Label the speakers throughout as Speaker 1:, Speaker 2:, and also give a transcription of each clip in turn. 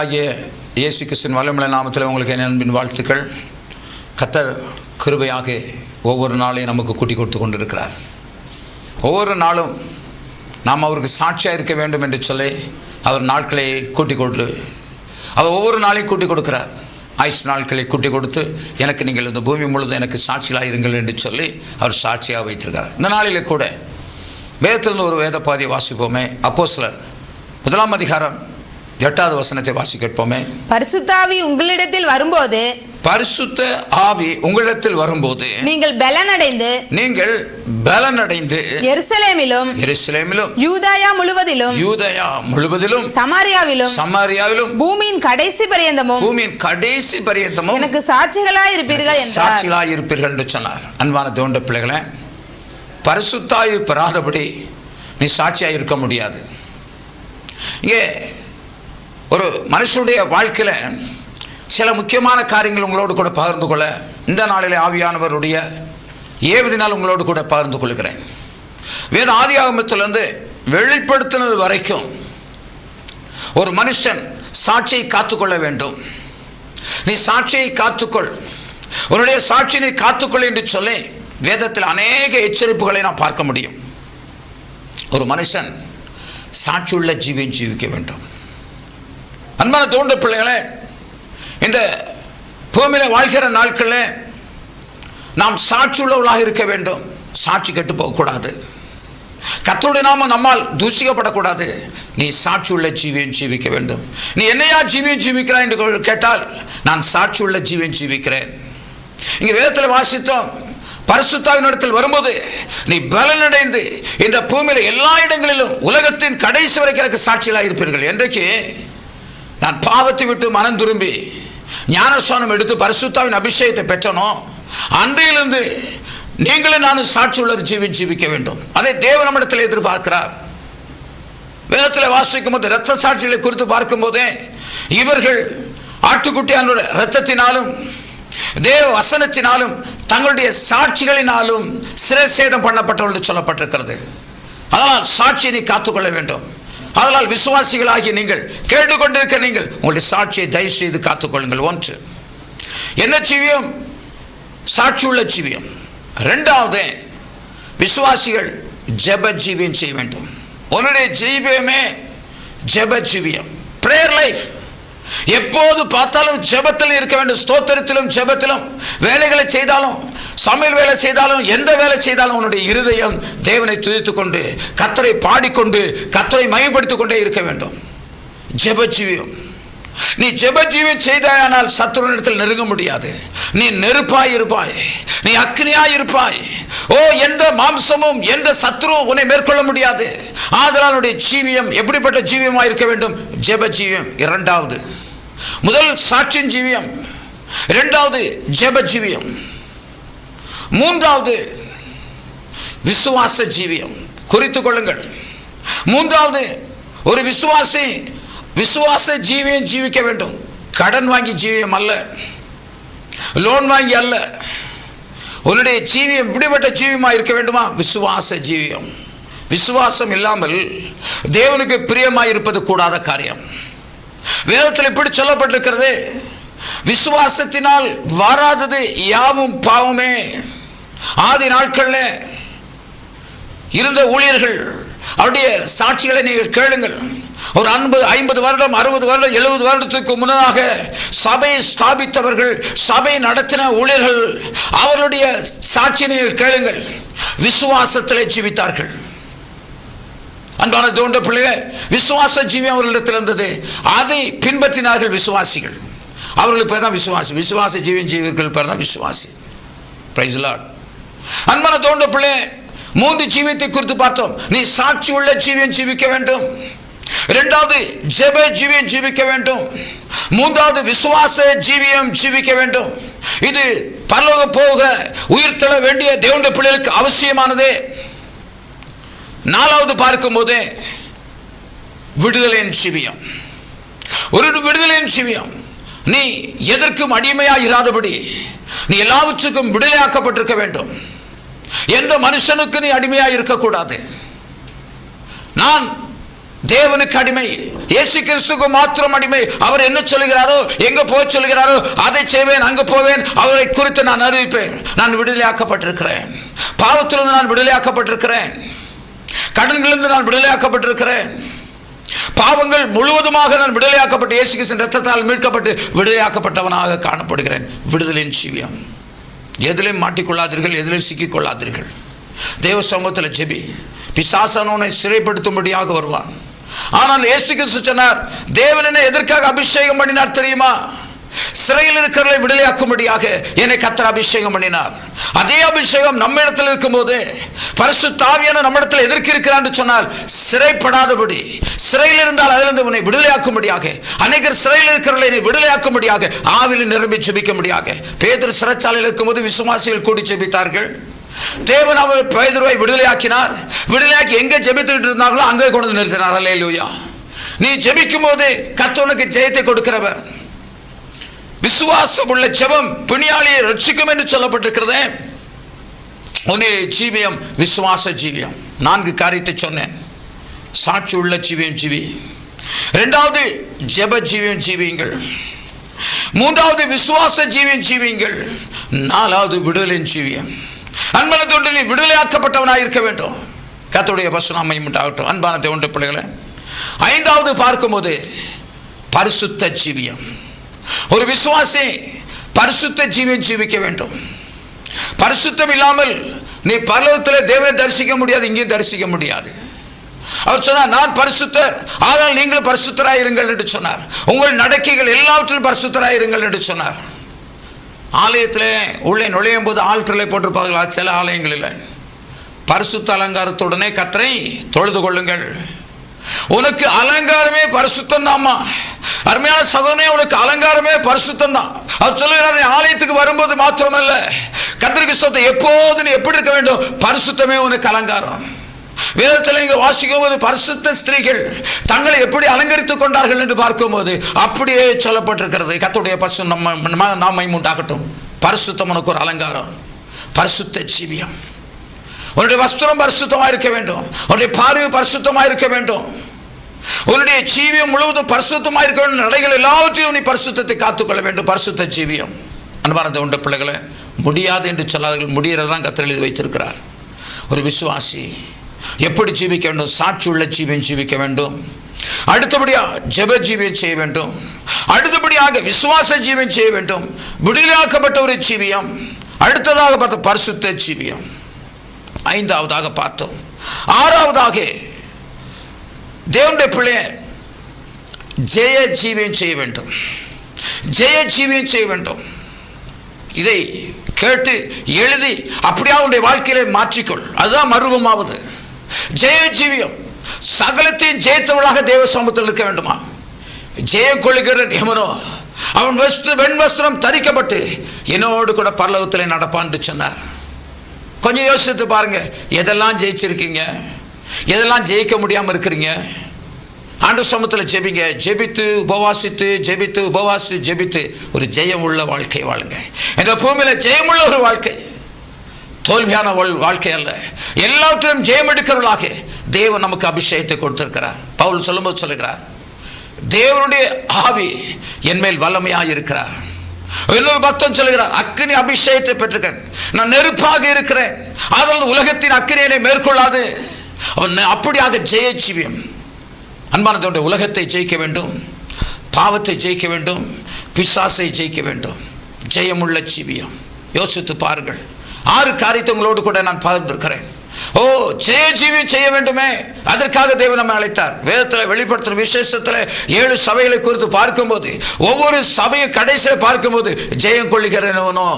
Speaker 1: ஆகிய இயேசு கிறிஸ்தின் வல்லமுள்ள நாமத்தில் உங்களுக்கு என் அன்பின் வாழ்த்துக்கள். கத்தர் கிருபையாக ஒவ்வொரு நாளையும் நமக்கு கூட்டி கொடுத்து கொண்டிருக்கிறார். ஒவ்வொரு நாளும் நாம் அவருக்கு சாட்சியாக இருக்க வேண்டும் என்று சொல்லி அவர் நாட்களை கூட்டி கொடுத்து அவர் ஒவ்வொரு நாளையும் கூட்டி கொடுக்கிறார். ஆயுஷ் நாட்களை கூட்டி கொடுத்து எனக்கு நீங்கள் இந்த பூமி முழுதும் எனக்கு சாட்சிகளாக இருங்கள் என்று சொல்லி அவர் சாட்சியாக வைத்திருக்கிறார். இந்த நாளிலே கூட வேதத்திலிருந்து ஒரு வேத பாதியை வாசிப்போமே. அப்போ சிலர் முதலாம் அதிகாரம் எட்டாவது வசனத்தை வாசி கேட்போமே.
Speaker 2: பரிசுத்தாவி உங்களிடத்தில் வரும்போது
Speaker 1: பரிசுத்த ஆவி உங்களிடத்தில் வரும்போது
Speaker 2: நீங்கள் பலனடைந்து
Speaker 1: நீங்கள் பலனடைந்து
Speaker 2: எருசலேமிலும்
Speaker 1: எருசலேமிலும்
Speaker 2: யூதாயா முழுவதிலும்
Speaker 1: யூதயா முழுவதிலும்
Speaker 2: சமாரியாவிலும்
Speaker 1: சமாரியாவிலும்
Speaker 2: பூமியின் கடைசி பரியந்தமும்
Speaker 1: பூமியின் கடைசி பரியந்தமும்
Speaker 2: எனக்கு சாட்சிகளாய் இருப்பீர்கள் என்றார்.
Speaker 1: சாட்சிகளாய் இருப்பீர்கள் என்று சொன்னார். அன்பான தோண்ட பிள்ளைகளே பரிசுத்தாய் பெறாதபடி நீ சாட்சியாக இருக்க முடியாது. இங்கே ஒரு மனுஷனுடைய வாழ்க்கையில் சில முக்கியமான காரியங்கள் உங்களோடு கூட பகிர்ந்து கொள்ள இந்த நாளில் ஆவியானவருடைய ஏவதினால் உங்களோடு கூட பகிர்ந்து கொள்கிறேன். வேத ஆதியாகமத்திலிருந்து வெளிப்படுத்தினது வரைக்கும் ஒரு மனுஷன் சாட்சியை காத்துக்கொள்ள வேண்டும். நீ சாட்சியை காத்துக்கொள். உன்னுடைய சாட்சி நீ காத்துக்கொள் என்று சொல்லி வேதத்தில் அநேக எச்சரிப்புகளை நான் பார்க்க முடியும். ஒரு மனுஷன் சாட்சியுள்ள ஜீவியம் ஜீவிக்க வேண்டும். அன்பான தோன்ற பிள்ளைகளே இந்த பூமியில் வாழ்கிற நாட்களில் நாம் சாட்சி உள்ளவர்களாக இருக்க வேண்டும். சாட்சி கெட்டு போகக்கூடாது கத்தருடைய நாம நம்மால் தூசிக்கப்படக்கூடாது நீ சாட்சி உள்ள ஜீவியம் ஜீவிக்க வேண்டும். நீ என்னையா ஜீவியம் ஜீவிக்கிறாய் என்று கேட்டால் நான் சாட்சி உள்ள ஜீவியம் ஜீவிக்கிறேன். இங்கே வேதத்தில் வாசித்தோம் பரிசுத்தாவின் இடத்தில் வரும்போது நீ பலனடைந்து இந்த பூமியில் எல்லா இடங்களிலும் உலகத்தின் கடைசி வரைக்கும் எனக்கு சாட்சிகளாக இருப்பீர்கள். என்றைக்கு? நான் பாவத்தை விட்டு மனம் திரும்பி ஞானஸ்தானம் எடுத்து பரிசுத்தாவின் அபிஷேகத்தை பெற்றனோ? அன்றையிலிருந்து நீங்களும் நானும் சாட்சி உள்ளது ஜீவி ஜீவிக்க வேண்டும். அதை தேவ நம்மிடத்தில் எதிர்பார்க்கிறார். வேதத்தில் வாசிக்கும் போது இரத்த சாட்சிகளை குறித்து பார்க்கும்போதே இவர்கள் ஆட்டுக்குட்டியானோட இரத்தத்தினாலும் தேவ வசனத்தினாலும் தங்களுடைய சாட்சிகளினாலும் சிரசேதம் பண்ணப்பட்டவர்கள் சொல்லப்பட்டிருக்கிறது. அதனால் சாட்சியை நீ காத்துக்கொள்ள வேண்டும். அதனால் விசுவாசிகளாகி நீங்கள் கேட்டுக்கொண்டிருக்க நீங்கள் உங்களுடைய சாட்சியை தயவு செய்து காத்துக்கொள்ளுங்கள். ஒன்று என்ன ஜீவியம்? சாட்சியுள்ள ஜீவியம். ரெண்டாவது விசுவாசிகள் ஜெப ஜீவியம் செய்ய வேண்டும். உன்னுடைய ஜீவியமே ஜெப ஜீவியம் ப்ரேயர் லைஃப் எப்போது பார்த்தாலும் ஜெபத்தில் இருக்க வேண்டும். ஸ்தோத்திரத்திலும் ஜெபத்திலும் வேலைகளை செய்தாலும் சமையல் வேலை செய்தாலும் எந்த வேலை செய்தாலும் உன்னுடைய இருதயம் தேவனை துதித்துக் கொண்டு கத்தரை பாடிக்கொண்டு கத்தரை மயப்படுத்திக் கொண்டே இருக்க வேண்டும். ஜெபஜீவியம். நீ ஜெபஜீவியம் செய்தாயானால் சத்துருனிடத்தில் நெருங்க முடியாது. நீ நெருப்பாய் இருப்பாய். நீ அக்னியாய் இருப்பாய். ஓ எந்த மாம்சமும் எந்த சத்ருவும் உன்னை மேற்கொள்ள முடியாது. ஆதலால் ஜீவியம் எப்படிப்பட்ட ஜீவியமாக இருக்க வேண்டும்? ஜெப ஜீவியம் இரண்டாவது முதல் சாட்சியின் ஜீவியம். இரண்டாவது ஜெப ஜீவியம் மூன்றாவது விசுவாச ஜீவியம். குறித்து கொள்ளுங்கள். மூன்றாவது ஒரு விசுவாசி விசுவாச ஜீவியம் ஜீவிக்க வேண்டும். கடன் வாங்கி ஜீவியம் அல்ல. லோன் வாங்கி அல்ல. உன்னுடைய ஜீவியம் இப்படிப்பட்ட ஜீவியமாக இருக்க வேண்டுமா? விசுவாச ஜீவியம். விசுவாசம் இல்லாமல் தேவனுக்கு பிரியமாக இருப்பது கூடாத காரியம். வேதத்தில் இப்படி சொல்லப்பட்டிருக்கிறது. விசுவாசத்தினால் வராதது யாவும் பாவமே. ஆதி நாட்களில் இருந்த ஊழியர்கள் அவருடைய சாட்சிகளை நீங்கள் கேளுங்கள். ஒரு ஐம்பது ஐம்பது வருடம் அறுபது வருடம் எழுபது வருடத்துக்கு முன்னதாக சபையை ஸ்தாபித்தவர்கள் சபை நடத்தின ஊழியர்கள் அவர்களுடைய சாட்சியை நீங்கள் கேளுங்கள். விசுவாசத்தில் ஜீவித்தார்கள். அன்பான தோன்ற பிள்ளைகள் விசுவாச ஜீவி அவர்களிடத்தில் இருந்தது. அதை பின்பற்றினார்கள் விசுவாசிகள். அவர்களுக்கு பேர் தான் விசுவாசி. விசுவாச ஜீவியம் ஜீவிகள் பேர் தான் விசுவாசி. பிரைஸ் லார்ட் அன்பான தோன்ற பிள்ளை மூன்று ஜீவியத்தை குறித்து பார்த்தோம். நீ சாட்சி உள்ள ஜீவியம் ஜீவிக்க வேண்டும். இரண்டாவது ஜெப ஜீவியம் ஜீவிக்க வேண்டும். மூன்றாவது விசுவாச ஜீவியம் ஜீவிக்க வேண்டும். இது பரலோக போக உயிர் தள்ள வேண்டிய தேவண்ட பிள்ளைகளுக்கு அவசியமானதே. நாலாவது பார்க்கும்போது விடுதலையின் சிவியம் ஒரு விடுதலையின் சிவியம் நீ எதற்கும் அடிமையாக இராதபடி நீ எல்லாவற்றுக்கும் விடுதலையாக்கப்பட்டிருக்க வேண்டும். எந்த மனுஷனுக்கு நீ அடிமையாக இருக்கக்கூடாது நான் தேவனுக்கு அடிமை இயேசு கிறிஸ்துக்கு மாத்திரம் அடிமை. அவர் என்ன சொல்கிறாரோ எங்க போய் சொல்கிறாரோ அதை செய்வேன் அங்கு போவேன் அவரை குறித்து நான் அறிவிப்பேன். நான் விடுதலையாக்கப்பட்டிருக்கிறேன். பாவத்திலிருந்து நான் விடுதலையாக்கப்பட்டிருக்கிறேன். கடன்களிலிருந்து நான் விடுதலையாக்கப்பட்டிருக்கிறேன். பாவங்கள் முழுவதுமாக நான் விடுதலையாக்கப்பட்டு இயேசு கிறிஸ்துவின் ரத்தத்தால் மீட்கப்பட்டு விடுதலையாக்கப்பட்டவனாக காணப்படுகிறேன். விடுதலின் சிவியம் எதிலையும் மாட்டிக்கொள்ளாதீர்கள் எதிலையும் சிக்கிக் கொள்ளாதீர்கள் தேவ சமூகத்தில் ஜெபி. பிசாசனோனை சிறைப்படுத்தும்படியாக வருவான். ஆனால் இயேசு கிறிஸ்து சொன்னார் தேவனனை எதற்காக அபிஷேகம் பண்ணினார் தெரியுமா? சிறையில் இருக்கிறவர்களை விடுதலையாக்கும்படியாக என்னை கத்தர் அபிஷேகம் பண்ணினார். அதே அபிஷேகம் நம்ம இடத்தில் இருக்கும்போது பரிசு தாவியான நம்ம இடத்துல எதற்கு இருக்கிறார் சொன்னால் சிறைப்படாதபடி சிறையில் இருந்தால் அதிலிருந்து உன்னை விடுதலையாக்கும்படியாக அநேகர் சிறையில் இருக்கிறவர்களை நீ விடுதலையாக்கும்படியாக ஆவியில் நிரம்பி ஜெபிக்க முடியாக பேதர் சிறைச்சாலையில் இருக்கும்போது விசுவாசிகள் கூடி ஜெபித்தார்கள். தேவன் அவர் பேதுருவை விடுதலையாக்கினார். விடுதலையாக்கி எங்க ஜெபித்துக்கிட்டு இருந்தாங்களோ அங்கே கொண்டு வந்து நிறுத்தினார். அல்லேலூயா. நீ ஜெபிக்கும் போது கத்தவனுக்கு ஜெயத்தை கொடுக்கிறவர். விசுவாசம் உள்ள ஜெபம் பிணியாளியை ரட்சிக்கும் என்று சொல்லப்பட்டிருக்கிறதே. ஒன்னே ஜீவியம் விசுவாச ஜீவியம். நான்கு காரியத்தை சொன்னேன். சாட்சி உள்ள ஜீவியம் ஜீவி. ரெண்டாவது ஜெப ஜீவியம் ஜீவியுங்கள். மூன்றாவது விசுவாச ஜீவியம் ஜீவியுங்கள். நாலாவது விடுதலை ஜீவியம். அன்பன தொண்டு நீ விடுதலையாக்கப்பட்டவனாக இருக்க வேண்டும். கத்துடைய பசுநாமையும் உண்டாகட்டும் அன்பான தேவண்ட பிள்ளைகளை. ஐந்தாவது பார்க்கும்போது பரிசுத்த ஜீவியம். ஒரு விசுவாசி பரிசுத்த ஜீவியம் ஜீவிக்க வேண்டும். பரிசுத்தம் இல்லாமல் நீ பரலோகத்தில் தேவனை தரிசிக்க முடியாது இங்கேயும் தரிசிக்க முடியாது. அவர் சொன்னார் நான் பரிசுத்தர் ஆனால் நீங்களும் பரிசுத்தராய் இருங்கள் என்று சொன்னார். உங்கள் நடக்கைகள் எல்லாவற்றிலும் பரிசுத்தராய் இருங்கள் என்று சொன்னார். ஆலயத்தில் உள்ளே நுழையும் போது ஆழ்த்திலே போட்டிருப்பார்களா? சில ஆலயங்களில். பரிசுத்த அலங்காரத்துடனே கத்தரை தொழுது கொள்ளுங்கள். உனக்கு அலங்காரமே பரிசுத்தம் தாம்மா அருமையான சகோதரனே உனக்கு அலங்காரமே பரிசுத்தம் தான் அது சொல்லுகிறார் ஆலயத்துக்கு வரும்போது மாத்திரமல்ல. கத்திரிக்கு சொத்தை எப்போது நீ எப்படி இருக்க வேண்டும்? பரிசுத்தமே உனக்கு அலங்காரம். வேதத்தில் நீங்க வாசிக்கும் போது பரிசுத்த ஸ்திரீகள் தங்களை எப்படி அலங்கரித்துக் கொண்டார்கள் என்று பார்க்கும்போது அப்படியே சொல்லப்பட்டிருக்கிறது. கத்துடைய பசு நம்ம நம்ம நாமை உண்டாகட்டும் பரிசுத்தம் உனக்கு ஒரு அலங்காரம். பரிசுத்த ஜீவியம். உன்னுடைய வஸ்திரம் பரிசுத்தமாக இருக்க வேண்டும். உன்னுடைய பார்வை பரிசுத்தமாக இருக்க வேண்டும். உன்னுடைய ஜீவியம் முழுவதும் பரிசுத்தமாக இருக்க வேண்டும் நடைகள் எல்லாவற்றையும் நீ பரிசுத்தத்தை காத்துக்கொள்ள வேண்டும். பரிசுத்த ஜீவியம். அன்பார்ந்த உண்ட பிள்ளைகளை முடியாது என்று சொல்லாதீர்கள் முடிகிறதான் கத்திர எழுதி வைத்திருக்கிறார். ஒரு விசுவாசி எப்படி ஜீவிக்க வேண்டும்? சாட்சி உள்ள ஜீவியம் ஜீவிக்க வேண்டும். அடுத்தபடியாக ஜெப ஜீவியம் செய்ய வேண்டும். அடுத்தபடியாக விசுவாச ஜீவியம் செய்ய வேண்டும். விடுதலாக்கப்பட்ட ஒரு ஜீவியம். அடுத்ததாக பார்த்த பரிசுத்த ஜீவியம். ஐந்தாவதாக பார்த்தோம். ஆறாவதாக தேவனுடைய பிள்ளைய ஜெய ஜீவியம் செய்ய வேண்டும். ஜெய ஜீவியம் செய்ய வேண்டும். இதை கேட்டு எழுதி அப்படியே உன்னுடைய வாழ்க்கையில மாற்றிக்கொள். அதுதான் மருவமாவது ஜெய ஜீவியம் சகலத்தையும் ஜெயித்தவளாக தேவ சமூகத்தில் இருக்க வேண்டுமா? ஜெயம் கொள்ளுகிற எமனோ அவன் வஸ்து வெண் வஸ்திரம் தரிக்கப்பட்டு என்னோடு கூட பரலோகத்தில் நடப்பான்னு சொன்னார். கொஞ்சம் யோசித்து பாருங்க எதெல்லாம் ஜெயிச்சிருக்கீங்க? எதெல்லாம் ஜெயிக்க முடியாமல் இருக்கிறீங்க? ஆண்டு சமூகத்தில் ஜெபிங்க. ஜெபித்து உபவாசித்து ஜெபித்து உபவாசி ஜெபித்து. ஒரு ஜெயம் உள்ள வாழ்க்கை வாழுங்க. இந்த பூமியில் ஜெயமுள்ள ஒரு வாழ்க்கை. தோல்வியான வாழ்க்கை அல்ல. எல்லாவற்றிலும் ஜெயம் எடுக்கிறவர்களாக தேவன் நமக்கு அபிஷேகத்தை கொடுத்திருக்கிறார். பவுல் சொல்லும்போது சொல்லுகிறார் தேவனுடைய ஆவி என் மேல் வல்லமையாக இருக்கிறார். இன்னொரு பக்தன் சொல்லுகிறார் அக்னி அபிஷேகத்தை பெற்றிருக்கேன் நான் நெருப்பாக இருக்கிறேன். அதனால் உலகத்தின் அக்கினியை மேற்கொள்ளாது. அவன் அப்படியாக ஜெய அன்பானதோட உலகத்தை ஜெயிக்க வேண்டும் பாவத்தை ஜெயிக்க வேண்டும் பிசாசை ஜெயிக்க வேண்டும். ஜெயமுள்ள ஜீவியம். யோசித்து பாருங்கள். ஆறு காரியத்தை உங்களோடு கூட நான் பகிர்ந்திருக்கிறேன். ஓ ஜெய ஜீவியம் செய்ய வேண்டுமே. அதற்காக தேவன் நம்ம அழைத்தார். வேதத்தில் வெளிப்படுத்தும் விசேஷத்தில் ஏழு சபைகளை குறித்து பார்க்கும்போது ஒவ்வொரு சபையை கடைசியில் பார்க்கும்போது ஜெயம் கொள்ளுகிறவனோ?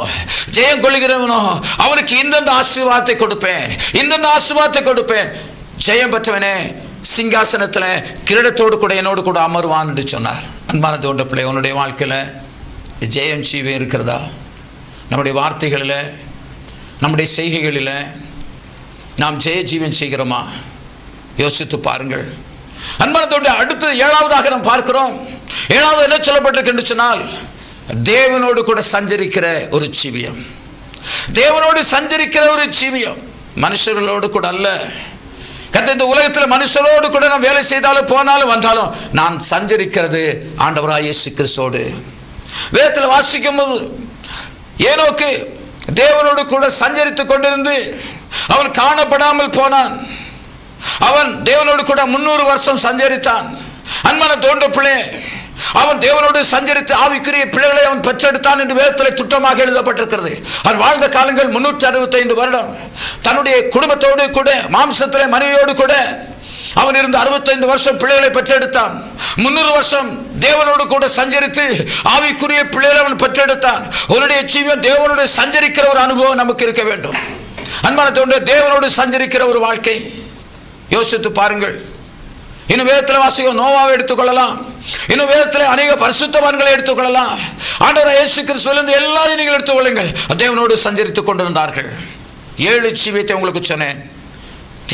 Speaker 1: ஜெயம் கொள்ளுகிறவனோ? அவனுக்கு இந்தந்த ஆசீர்வாதத்தை கொடுப்பேன். இந்தந்த ஆசீர்வாதத்தை கொடுப்பேன். ஜெயம் பெற்றவனே சிங்காசனத்தில் கிரீடத்தோடு கூட என்னோடு கூட அமருவான் என்று சொன்னார். அன்பான தோன்ற பிள்ளை உன்னுடைய வாழ்க்கையில் ஜெயம் ஜீவம் இருக்கிறதா? நம்முடைய வார்த்தைகளில் நம்முடைய செய்கைகளில் நாம் ஜெய ஜீவன் செய்கிறோமா? யோசித்து பாருங்கள். அன்பான தோன்ற அடுத்து ஏழாவதாக நாம் பார்க்கிறோம். ஏழாவது என்ன சொல்லப்பட்டிருக்கு சொன்னால் தேவனோடு கூட சஞ்சரிக்கிற ஒரு ஜீவியம். தேவனோடு சஞ்சரிக்கிற ஒரு ஜீவியம். மனுஷர்களோடு கூட அல்ல. கத்த இந்த உலகத்தில் மனுஷரோடு கூட நான் வேலை செய்தாலும் போனாலும் வந்தாலும் நான் சஞ்சரிக்கிறது ஆண்டவராய் இயேசு கிறிஸ்தோடு வேதத்தில் வாசிக்கும் போது ஏனோக்கு தேவனோடு கூட சஞ்சரித்துக் கொண்டிருந்து அவன் காணப்படாமல் போனான். அவன் தேவனோடு கூட முன்னூறு வருஷம் சஞ்சரித்தான். அன்பான தோன்ற பிள்ளை அவன் தேவனோடு சஞ்சரித்து ஆவிக்குரிய பிள்ளைகளை அவன் பெற்றெடுத்தான் என்று வேதத்தில் திட்டமாக எழுதப்பட்டிருக்கிறது. அவன் வாழ்ந்த காலங்கள் முன்னூற்றி அறுபத்தைந்து வருடம். தன்னுடைய குடும்பத்தோடு கூட மாம்சத்திலே மனைவியோடு கூட அவன் இருந்த அறுபத்தைந்து வருஷம் பிள்ளைகளை பெற்றெடுத்தான். முன்னூறு வருஷம் தேவனோடு கூட சஞ்சரித்து ஆவிக்குரிய பிள்ளைகளை அவன் பெற்றெடுத்தான். உன்னுடைய ஜீவன் தேவனோடு சஞ்சரிக்கிற ஒரு அனுபவம் நமக்கு இருக்க வேண்டும். அன்பான தோன்ற தேவனோடு சஞ்சரிக்கிற ஒரு வாழ்க்கை. யோசித்து பாருங்கள். இன்னும் வேதத்தில் வாசிக்கும் நோவாவை எடுத்துக்கொள்ளலாம். இன்னும் வேதத்தில் அநேக பரிசுத்தவான்களை எடுத்துக்கொள்ளலாம். ஆண்டவர் இயேசு கிறிஸ்துவிலிருந்து எல்லாரையும் நீங்கள் எடுத்துக்கொள்ளுங்கள். தேவனோடு சஞ்சரித்துக் கொண்டிருந்தார்கள். ஏழு ஜீவியத்தை உங்களுக்கு சொன்னேன்.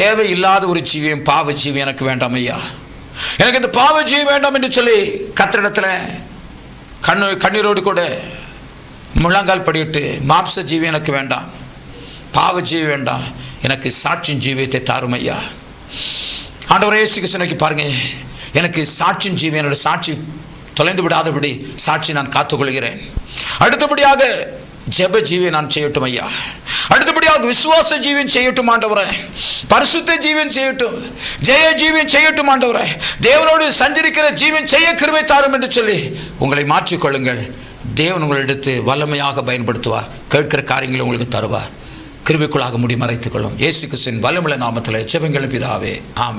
Speaker 1: தேவையில்லாத ஒரு ஜீவியம் பாவ ஜீவி எனக்கு வேண்டாம் ஐயா. எனக்கு இந்த பாவ ஜீவி வேண்டாம் என்று சொல்லி கத்திரிடத்தில் கண்ணு கண்ணீரோடு கூட முழங்கால் படியிட்டு மாம்ச ஜீவி எனக்கு வேண்டாம். பாவ ஜீவி வேண்டாம். எனக்கு சாட்சியின் ஜீவியத்தை தாரும் ஐயா. ஆண்டவரே சிகிச்சைக்கு பாருங்க. எனக்கு சாட்சியின் ஜீவி என்னோட சாட்சி தொலைந்து விடாதபடி சாட்சி நான் காத்துக்கொள்கிறேன். அடுத்தபடியாக ஜெப ஜீவியை நான் செய்யட்டும் ஐயா. அடுத்தபடியாக விசுவாச ஜீவியம் செய்யட்டும் ஆண்டவரே. பரிசுத்த ஜீவன் செய்யட்டும். ஜெய ஜீவியம் செய்யட்டும் ஆண்டவரே. தேவனோடு சஞ்சரிக்கிற ஜீவன் செய்ய கிருமை தாரும் என்று சொல்லி உங்களை மாற்றிக்கொள்ளுங்கள். தேவன் உங்களை எடுத்து வல்லமையாக பயன்படுத்துவார். கேட்கிற காரியங்களை உங்களுக்கு தருவார். கிருபைக்குள்ளாக முடி மறைத்துக் கொள்ளும் இயேசு கிருஷ்ணன் வல்லமுள்ள நாமத்தில் ஜெபங்கள் பிதாவே ஆமே